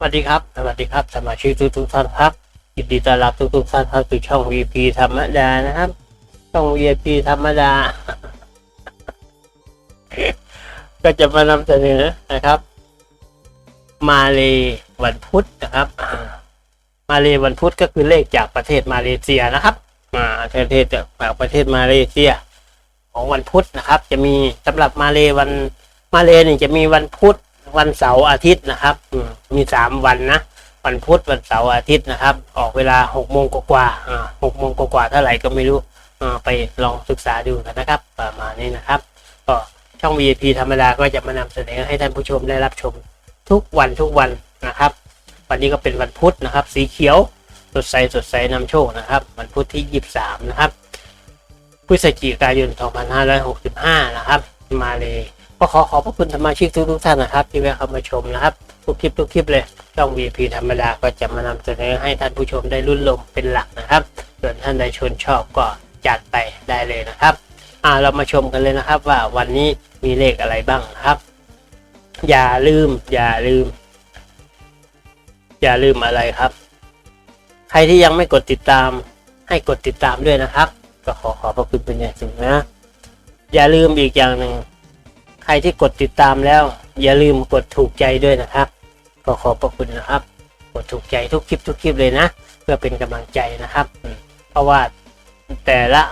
สวัสดีครับ สวัสดีครับ สมาชิกทุกทุกท่านครับยินดีต้อนรับทุกทุกท่านเข้าสู่ช่อง VP ธรรมดานะครับ ช่อง VP ธรรมดา ก็จะมานำเสนอนะครับ มาเลวันพุธนะครับ มาเลวันพุธก็คือเลขจากประเทศมาเลเซียนะครับ มาประเทศจากประเทศมาเลเซีย ของวันพุธนะครับ จะมีสำหรับมาเลวันมาเลนี่จะมีวันพุธ วันเสาร์อาทิตย์นะครับ มีสามวันนะ วันพุธวันเสาร์อาทิตย์นะครับ ออกเวลาหกโมงกว่าๆอ่าหกโมงกว่าเท่าไหร่ก็ไม่รู้ไปลองศึกษาดูกันนะครับ ประมาณนี้นะครับก็ช่อง VIP ธรรมดาก็จะมานำเสนอให้ท่านผู้ชมได้รับชมทุกวันทุกวันนะครับ วันนี้ก็เป็นวันพุธนะครับ สีเขียวสดใสสดใสนำโชคนะครับ วันพุธที่ 23 นะครับพฤศจิกายน 2565 นะครับ มาเลย ก็ขอขอบพระคุณสมาชิกทุกทุกๆท่านนะครับ ที่แวะเข้ามาชมนะครับทุกคลิปทุกคลิปเลยช่อง VP ธรรมดาก็จะมานำเสนอให้ท่านผู้ชมได้รุ่นลมเป็นหลักนะครับ ส่วนท่านใดชนชอบก็จัดไปได้เลยนะครับอ่าเรามาชมกันเลยนะครับว่าวันนี้มีเลขอะไรบ้างนะครับ อย่าลืม อย่าลืม อย่าลืมอะไรครับ ใครที่ยังไม่กดติดตาม ให้กดติดตามด้วยนะครับ ก็ขอขอบพระคุณเป็นอย่างสูงนะ อย่าลืมอีกอย่างหนึ่ง รที่กดติดตามแล้ว อย่าลืมกดถูกใจด้วยนะครับก็ขอบพระคุณนะครับ กดถูกใจทุกคลิปทุกคลิปเลยนะ เพื่อเป็นกำลังใจนะครับ เพราะว่าแต่ละ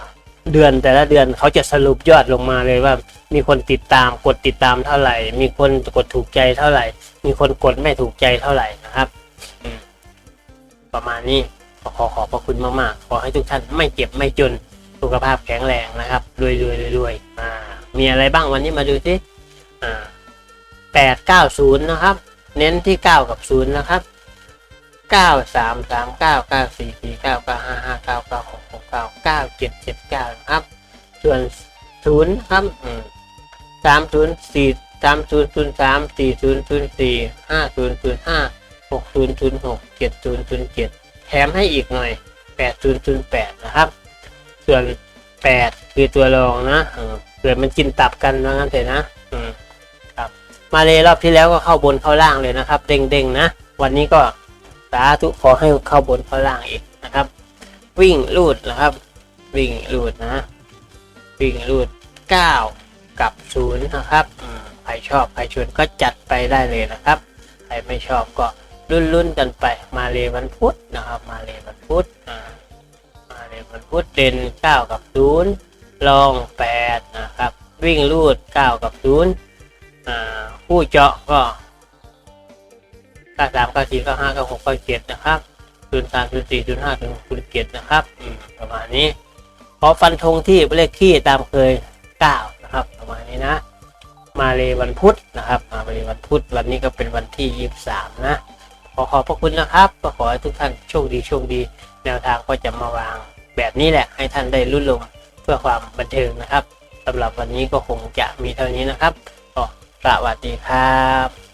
เดือนแต่ละเดือนเขาจะสรุปยอดลงมาเลยว่า มีคนติดตามกดติดตามเท่าไหร่ มีคนกดถูกใจเท่าไหร่ มีคนกดไม่ถูกใจเท่าไหร่นะครับประมาณนี้ขอขอบพระคุณมากๆ ขอให้ทุกท่านไม่เจ็บไม่จนสุขภาพแข็งแรงนะครับรวยรวยรวยรวยอ่า มีอะไรบ้างวันนี้มาดูสิอ่าแปดเก้าศูนย์นะครับ เน้นที่เก้ากับศูนย์นะครับเก้าสามสามเก้าเก้าสี่สี่เก้าเก้าห้าห้าเก้าเก้าหกหกเก้าเก้าเจ็ดเจ็ดเก้านะครับ ส่วนศูนย์ครับอืมสามศูนย์สี่สามศูนย์ศูนย์สามสี่ศูนย์ศูนย์สี่ห้าศูนย์ศูนย์ห้าหกศูนย์ศูนย์หกเจ็ดศูนย์ศูนย์เจ็ดแถมให้อีกหน่อยแปดศูนย์ศูนย์แปดนะครับ ส่วนแปดคือตัวรองนะเออเกิดมันกินตับกันว่างั้นเถอะนะอืมครับ มาเลยรอบที่แล้วก็เข้าบนเข้าล่างเลยนะครับ เด้งๆนะ วันนี้ก็สาธุขอให้เข้าบนเข้าล่างอีกนะครับ วิ่งลูดนะครับ วิ่งลูดนะ วิ่งรูดเก้ากับศูนย์นะครับใครชอบใครชวนก็จัดไปได้เลยนะครับ ใครไม่ชอบก็รุ่นๆกันไป มาเลยวันพุธนะครับ มาเลยวันพุธมาเลยวันพุธเด่นเก้ากับศูนย์ลองแปดน วิ่งรูดเก้ากับศูนย์ผู้เจาะก็เก้าสามเก้าสี่เก้าห้าเก้าหกเก้าเจ็ดนะครับศูนย์สามศูนย์สี่ศูนย์ห้าศูนย์หกศูนย์เจ็ดนะครับประมาณนี้ขอฟันธงที่เลขขี้ตามเคย9นะครับ ประมาณนี้นะ มาเลยวันพุธนะครับ มาเลยวันพุธวันนี้ก็เป็นวันที่23นะขอขอบพระคุณนะครับก็ขอให้ทุกท่านโชคดีโชคดี แนวทางก็จะมาวางแบบนี้แหละให้ท่านได้รุ่นลงเพื่อความบันเทิงนะครับ สำหรับวันนี้ก็คงจะมีเท่านี้นะครับก็สวัสดีครับ